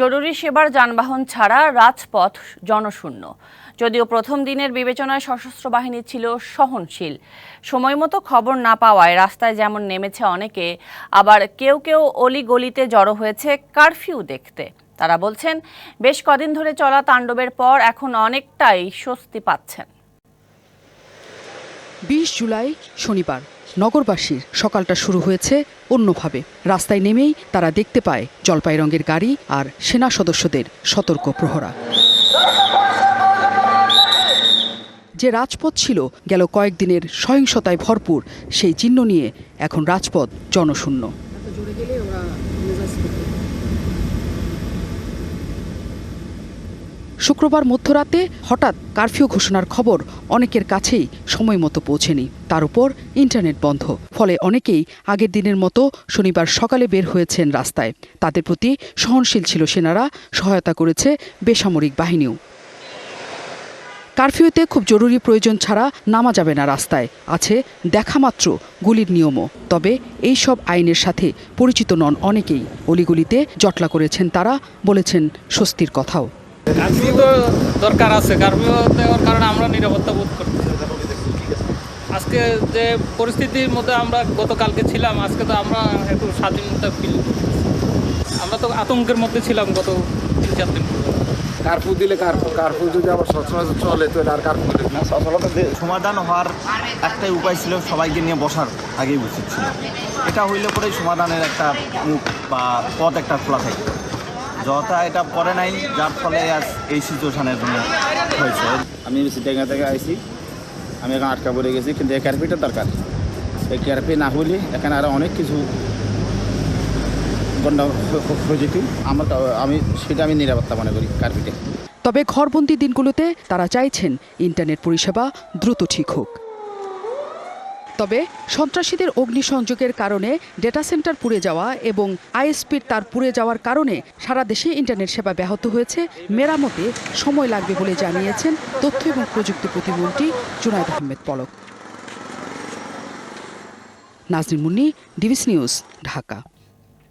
জরুরি সেবার যানবাহন ছাড়া রাজপথ জনশূন্য। যদিও প্রথম দিনের বিবেচনায় সশস্ত্র বাহিনী ছিল সহনশীল সময়মতো খবর না পাওয়ায় রাস্তায় যেমন নেমেছে অনেকে, আবার কেউ কেউ অলি গলিতে জড়ো হয়েছে কারফিউ দেখতে। তারা বলছেন, বেশ কদিন ধরে চলা তাণ্ডবের পর এখন অনেকটাই স্বস্তি পাচ্ছেন। বিশ জুলাই শনিবার। নগরবাসীর সকালটা শুরু হয়েছে অন্যভাবে। রাস্তায় নেমেই তারা দেখতে পায় জলপাই রঙের গাড়ি আর সেনা সদস্যদের সতর্ক প্রহরা। যে রাজপথ ছিল, গেল কয়েকদিনের সহিংসতায় ভরপুর, সেই চিহ্ন নিয়ে এখন রাজপথ জনশূন্য। শুক্রবার মধ্যরাতে হঠাৎ কারফিউ ঘোষণার খবর অনেকের কাছেই সময় মতো পৌঁছেনি। তার উপর ইন্টারনেট বন্ধ। ফলে অনেকেই আগের দিনের মতো শনিবার সকালে বের হয়েছেন রাস্তায়। তাদের প্রতি সহনশীল ছিল সেনারা। সহায়তা করেছে বেসামরিক বাহিনীও। কারফিউতে খুব জরুরি প্রয়োজন ছাড়া নামা যাবে না রাস্তায়। আছে দেখামাত্র গুলির নিয়মও। তবে এই সব আইনের সাথে পরিচিত নন অনেকেই। অলিগুলিতে জটলা করেছেন তারা, বলেছেন স্বস্তির কথাও। কার্ফিউ তো দরকার আছে কার্ফিউ দেওয়ার কারণে আমরা নিরাপত্তা বোধ করতেছি আজকে যে পরিস্থিতির মধ্যে আমরা গতকালকে ছিলাম আজকে তো আমরা একটু স্বাধীনতা ফিল আমরা তো আতঙ্কের মধ্যে ছিলাম গত তিন চার দিন কার্ফু দিলে কার্ফু কার্ফু যদি আবার সচরাচর চলে তো আর কার্ফু দিলে না সফলতা সমাধান হওয়ার একটাই উপায় ছিল সবাইকে নিয়ে বসার আগেই উচিত ছিল এটা হইলে পরে সমাধানের একটা মুখ বা পথ একটা খোলা থাকে। যথা এটা করে নাই যার ফলে আজ এই সিচুয়েশনের জন্য হয়েছে। আমি সিটাঙ্গা থেকে আইছি। আমি এখন আটকা পড়ে গেছি কিন্তু এই ক্যারপিটা দরকার। এই ক্যারপি না হলে এখানে আরও অনেক কিছু গন্ডা হয়ে যেত আমার আমি সেটা আমি নিরাপত্তা মনে করি কার্পিটে তবে ঘরবন্দি দিনগুলোতে তারা চাইছেন ইন্টারনেট পরিষেবা দ্রুত ঠিক হোক। তবে সন্ত্রাসীদের অগ্নিসংযোগের কারণে ডেটা সেন্টার পুড়ে যাওয়া এবং আইএসপির তার পুড়ে যাওয়ার কারণে সারা দেশে ইন্টারনেট সেবা ব্যাহত হয়েছে। মেরামতে সময় লাগবে বলে জানিয়েছেন তথ্য এবং প্রযুক্তি প্রতিমন্ত্রী জুনায়দ আহমেদ পলক। নাজির মুন্নি ডিভিস নিউজ ঢাকা।